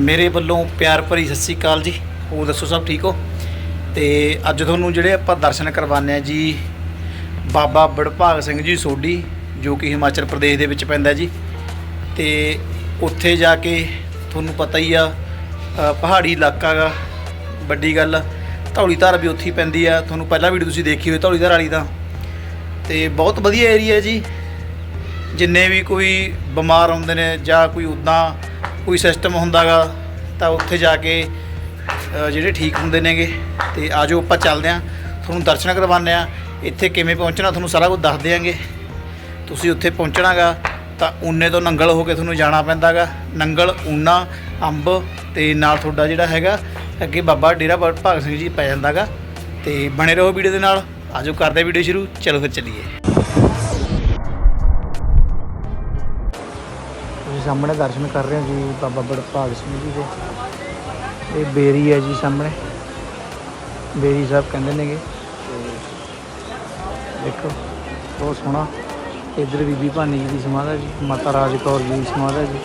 ਮੇਰੇ ਵੱਲੋਂ ਪਿਆਰ ਭਰੀ ਸਤਿ ਸ੍ਰੀ ਅਕਾਲ ਜੀ। ਹੋਰ ਦੱਸੋ ਸਭ ਠੀਕ ਹੋ? ਤੇ ਅੱਜ ਤੁਹਾਨੂੰ ਜਿਹੜੇ ਆਪਾਂ ਦਰਸ਼ਨ ਕਰਵਾਉਂਦੇ ਆ ਜੀ, ਬਾਬਾ ਬੜਭਾਗ ਸਿੰਘ ਜੀ ਸੋਢੀ, ਜੋ ਕਿ ਹਿਮਾਚਲ ਪ੍ਰਦੇਸ਼ ਦੇ ਵਿੱਚ ਪੈਂਦਾ ਜੀ। ਤੇ ਉੱਥੇ ਜਾ ਕੇ ਤੁਹਾਨੂੰ ਪਤਾ ਹੀ ਆ ਪਹਾੜੀ ਇਲਾਕਾ ਗਾ, ਵੱਡੀ ਗੱਲ ਧੌਲੀ ਧਾਰ ਵੀ ਉੱਥੇ ਹੀ ਪੈਂਦੀ ਆ। ਤੁਹਾਨੂੰ ਪਹਿਲਾਂ ਵੀਡੀਓ ਤੁਸੀਂ ਦੇਖੀ ਹੋਈ ਧੌਲੀ ਧਾਰ ਵਾਲੀ ਦਾ ਤੇ ਬਹੁਤ ਵਧੀਆ ਏਰੀਆ ਜੀ। ਜਿੰਨੇ ਵੀ ਕੋਈ ਬਿਮਾਰ ਹੁੰਦੇ ਨੇ ਜਾਂ ਕੋਈ ਉਦਾਂ ਕੋਈ ਸਿਸਟਮ ਹੁੰਦਾਗਾ, ਤਾਂ ਉੱਥੇ ਜਾ ਕੇ ਜਿਹੜੇ ਠੀਕ ਹੁੰਦੇ ਨੇਗੇ, ਤੇ ਆਜੋ ਆਪਾਂ ਚੱਲਦੇ ਆਂ, ਤੁਹਾਨੂੰ ਦਰਸ਼ਨ ਕਰਵਾਉਂਦੇ ਆ, ਇੱਥੇ ਕਿਵੇਂ ਪਹੁੰਚਣਾ ਤੁਹਾਨੂੰ ਸਾਰਾ ਕੁਝ ਦੱਸ ਦਿਆਂਗੇ। ਤੁਸੀਂ ਉੱਥੇ ਪਹੁੰਚਣਾਗਾ, ਤਾਂ ਊਨੇ ਤੋਂ ਨੰਗਲ ਹੋ ਕੇ ਤੁਹਾਨੂੰ ਜਾਣਾ ਪੈਂਦਾਗਾ। ਨੰਗਲ, ਊਨਾ, ਅੰਬ, ਤੇ ਨਾਲ ਤੁਹਾਡਾ ਜਿਹੜਾ ਹੈਗਾ, ਅੱਗੇ ਬਾਬਾ ਡੇਰਾ ਭ- ਭਗਤ ਸਿੰਘ ਜੀ ਪੈ ਜਾਂਦਾਗਾ। ਤੇ ਬਣੇ ਰਹੋ ਵੀਡੀਓ ਦੇ ਨਾਲ, ਆਜੋ ਕਰਦੇ ਵੀਡੀਓ ਸ਼ੁਰੂ, ਚਲੋ ਫਿਰ ਚੱਲੀਏ। ਤੁਸੀਂ ਸਾਹਮਣੇ ਦਰਸ਼ਨ ਕਰ ਰਹੇ ਹੋ ਜੀ, ਬਾਬਾ ਬੜਭਾਗ ਸਿੰਘ ਜੀ ਦੇ। ਇਹ ਬੇਰੀ ਹੈ ਜੀ ਸਾਹਮਣੇ। ਬੇਰੀ ਸਾਹਿਬ ਕਹਿੰਦੇ ਨੇਗੇ। ਦੇਖੋ, ਬਹੁਤ ਸੋਹਣਾ। ਇੱਧਰ ਬੀਬੀ ਭਾਨੀ ਜੀ ਦੀ ਸਮਾਧ ਹੈ ਜੀ, ਮਾਤਾ ਰਾਜ ਕੌਰ ਜੀ ਦੀ ਸਮਾਧਾ ਜੀ।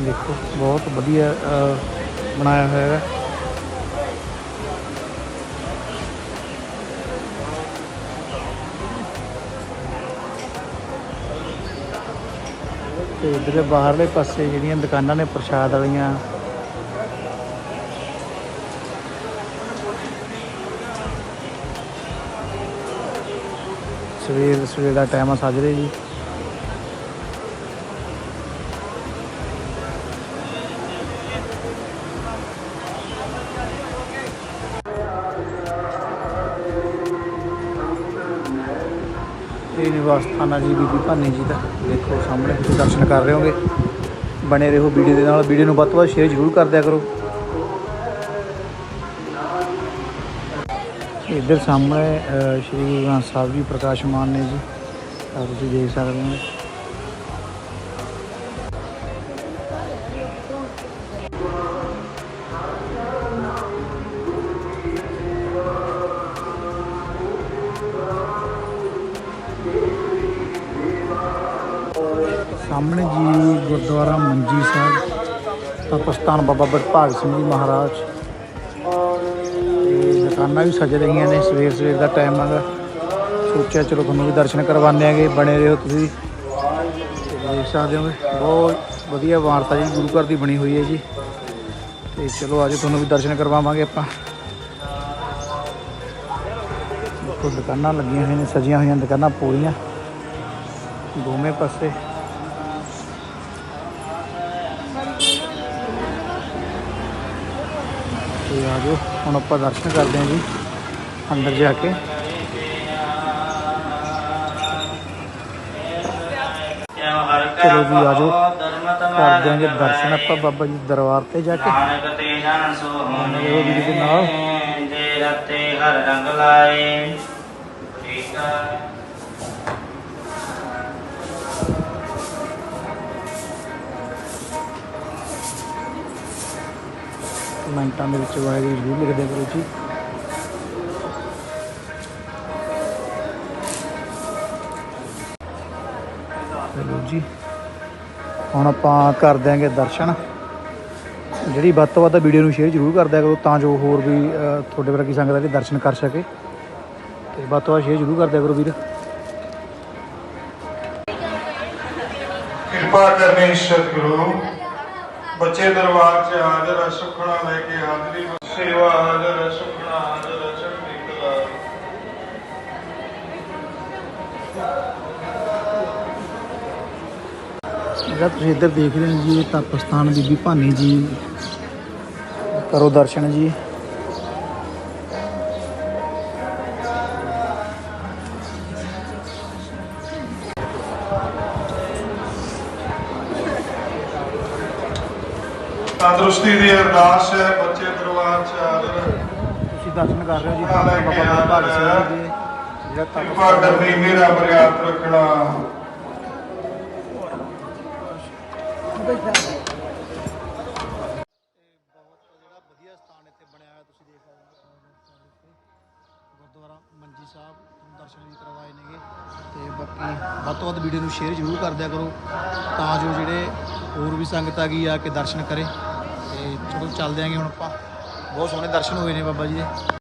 ਦੇਖੋ, ਬਹੁਤ ਵਧੀਆ ਬਣਾਇਆ ਹੋਇਆ ਹੈ। ਤੇ ਇਧਰ ਬਾਹਰਲੇ ਪਾਸੇ ਜਿਹੜੀਆਂ ਦੁਕਾਨਾਂ ਨੇ ਪ੍ਰਸ਼ਾਦ ਵਾਲੀਆਂ। ਸਵੇਰ ਸਵੇਰ ਦਾ ਟਾਈਮ ਆ ਸਾਜਰੇ ਜੀ। ਇਹ ਨਿਵਾਸ ਸਥਾਨ ਜੀ ਬੀਬੀ ਭਾਨੀ ਜੀ ਦਾ। ਦੇਖੋ ਸਾਹਮਣੇ ਤੁਸੀਂ ਦਰਸ਼ਨ ਕਰ ਰਹੇ ਹੋਗੇ। ਬਣੇ ਰਹੋ ਵੀਡੀਓ ਦੇ ਨਾਲ। ਵੀਡੀਓ ਨੂੰ ਵੱਧ ਤੋਂ ਵੱਧ ਸ਼ੇਅਰ ਜ਼ਰੂਰ ਕਰ ਦਿਆ ਕਰੋ। ਇੱਧਰ ਸਾਹਮਣੇ ਸ਼੍ਰੀ ਗੁਰੂ ਗ੍ਰੰਥ ਸਾਹਿਬ ਜੀ ਪ੍ਰਕਾਸ਼ਮਾਨ ਨੇ ਜੀ। ਤੁਸੀਂ ਦੇਖ ਸਕਦੇ ਹੋ। ਸਾਹਮਣੇ ਜੀ ਗੁਰਦੁਆਰਾ ਮੰਜੀ ਸਾਹਿਬ ਤਪਸਤਾਨ ਬਾਬਾ ਬੜਭਾਗ ਸਿੰਘ ਜੀ ਮਹਾਰਾਜ। ਤੇ ਦੁਕਾਨਾਂ ਵੀ ਸਜ ਰਹੀਆਂ ਨੇ, ਸਵੇਰ ਸਵੇਰ ਦਾ ਟਾਈਮ ਹੈਗਾ। ਸੋਚਿਆ ਚਲੋ ਤੁਹਾਨੂੰ ਵੀ ਦਰਸ਼ਨ ਕਰਵਾਉਂਦੇ ਆਂਗੇ, ਬਣੇ ਰਹੋ ਤੁਸੀਂ। ਦੇਖ ਸਕਦੇ ਹੋ, ਬਹੁਤ ਵਧੀਆ ਵਾਰਤਾ ਜੀ, ਗੁਰੂ ਘਰ ਦੀ ਬਣੀ ਹੋਈ ਹੈ ਜੀ। ਤੇ ਚਲੋ ਅੱਜ ਤੁਹਾਨੂੰ ਵੀ ਦਰਸ਼ਨ ਕਰਵਾਵਾਂਗੇ ਆਪਾਂ। ਦੇਖੋ ਦੁਕਾਨਾਂ ਲੱਗੀਆਂ ਹੋਈਆਂ ਨੇ, ਸਜੀਆਂ ਹੋਈਆਂ ਦੁਕਾਨਾਂ ਪੂਰੀਆਂ। ਦੋਵੇਂ ਪਾਸੇ ਤੇ ਆ ਜਾਓ। ਹੁਣ ਆਪਾਂ ਦਰਸ਼ਨ ਕਰਦੇ ਹਾਂ ਜੀ ਅੰਦਰ ਜਾ ਕੇ। ਚਲੋ ਜੀ ਆ ਜਾਓ। ਕਰ ਦਿਆਂਗੇ ਦਰਸ਼ਨ ਆਪਾਂ ਬਾਬਾ ਜੀ ਦਰਬਾਰ ਤੇ ਜਾ ਕੇ। ਨਾਨਕ ਤੇ ਜਨ ਸੋ ਹੋਣੇ ਵੀਰ ਦੇ ਨਾਲ। ਜੇ ਰਤੇ ਹਰ ਰੰਗ ਲਾਏ। ਠੀਕ ਆ। ਕਮੈਂਟਾਂ ਦੇ ਵਿੱਚ ਵਾਹਿਗੁਰੂ ਜ਼ਰੂਰ ਲਿਖਦੇ ਕਰੋ ਜੀ। ਚਲੋ ਜੀ, ਹੁਣ ਆਪਾਂ ਕਰ ਦਿਆਂਗੇ ਦਰਸ਼ਨ। ਜਿਹੜੀ ਵੱਧ ਤੋਂ ਵੱਧ ਵੀਡੀਓ ਨੂੰ ਸ਼ੇਅਰ ਜ਼ਰੂਰ ਕਰ ਦਿਆ ਕਰੋ ਤਾਂ ਜੋ ਹੋਰ ਵੀ ਤੁਹਾਡੇ ਵਰਗੀ ਸੰਗਤ ਦੇ ਦਰਸ਼ਨ ਕਰ ਸਕੇ। ਤੇ ਵੱਧ ਤੋਂ ਵੱਧ ਸ਼ੇਅਰ ਜ਼ਰੂਰ ਕਰ ਦਿਆ ਕਰੋ ਵੀਰ। ਕਿਰਪਾ ਕਰਨੀ ਸਤਿਗੁਰੂ। ਬੱਚੇ ਦਰਬਾਰ 'ਚ ਹਾਜ਼ਰ ਸੁਖਣਾ ਲੈ ਕੇ ਹਾਜ਼ਰੀ ਸੇਵਾ ਹਾਜ਼ਰ ਸੁਖਣਾ ਹਾਜ਼ਰ ਚੜ੍ਹਦੀ ਕਲਾ ਜਿਹੜਾ ਤੁਸੀਂ ਇੱਧਰ ਦੇਖ ਰਹੇ ਹੋ ਜੀ, ਇਹ ਤਪਸਥਾਨ ਬੀਬੀ ਭਾਨੀ ਜੀ ਕਰੋ ਦਰਸ਼ਨ ਜੀ। ਤੰਦਰੁਸਤੀ ਦੀ ਅਰਦਾਸ ਹੈ ਬੱਚੇ ਦਰਬਾਰ 'ਚ ਹਾਜ਼ਰ ਤੁਸੀਂ ਦਰਸ਼ਨ ਕਰ ਰਹੇ ਹੋ ਜੀ। ਬਾਬਾ ਭਗਤ ਸਿੰਘ ਆ। ਜੀ ਦੇ ਜਿਹੜਾ ਕਿਰਪਾ ਕਰਨੀ ਮੇਰਾ ਬਰਿਆਤ ਰੱਖਣਾ ਜਿਹੜਾ ਵਧੀਆ ਸਥਾਨ ਇੱਥੇ ਬਣਿਆ ਹੋਇਆ ਤੁਸੀਂ ਦੇਖ ਸਕਦੇ ਹੋ ਗੁਰਦੁਆਰਾ ਮੰਜੀ ਸਾਹਿਬ ਤੁਹਾਨੂੰ ਦਰਸ਼ਨ ਵੀ ਕਰਵਾਏ ਨੇਗੇ। ਤੇ ਬਾਕੀ ਵੱਧ ਤੋਂ ਵੱਧ ਵੀਡੀਓ ਨੂੰ ਸ਼ੇਅਰ ਜ਼ਰੂਰ ਕਰ ਦਿਆ ਕਰੋ ਤਾਂ ਜੋ ਜਿਹੜੇ ਹੋਰ ਵੀ ਸੰਗਤ ਆ ਗਈ ਆ ਕੇ ਦਰਸ਼ਨ ਕਰੇ। ਉਦੋਂ ਚੱਲਦੇ ਆਂਗੇ ਹੁਣ ਆਪਾਂ। ਬਹੁਤ ਸੋਹਣੇ ਦਰਸ਼ਨ ਹੋਏ ਨੇ ਬਾਬਾ ਜੀ ਦੇ।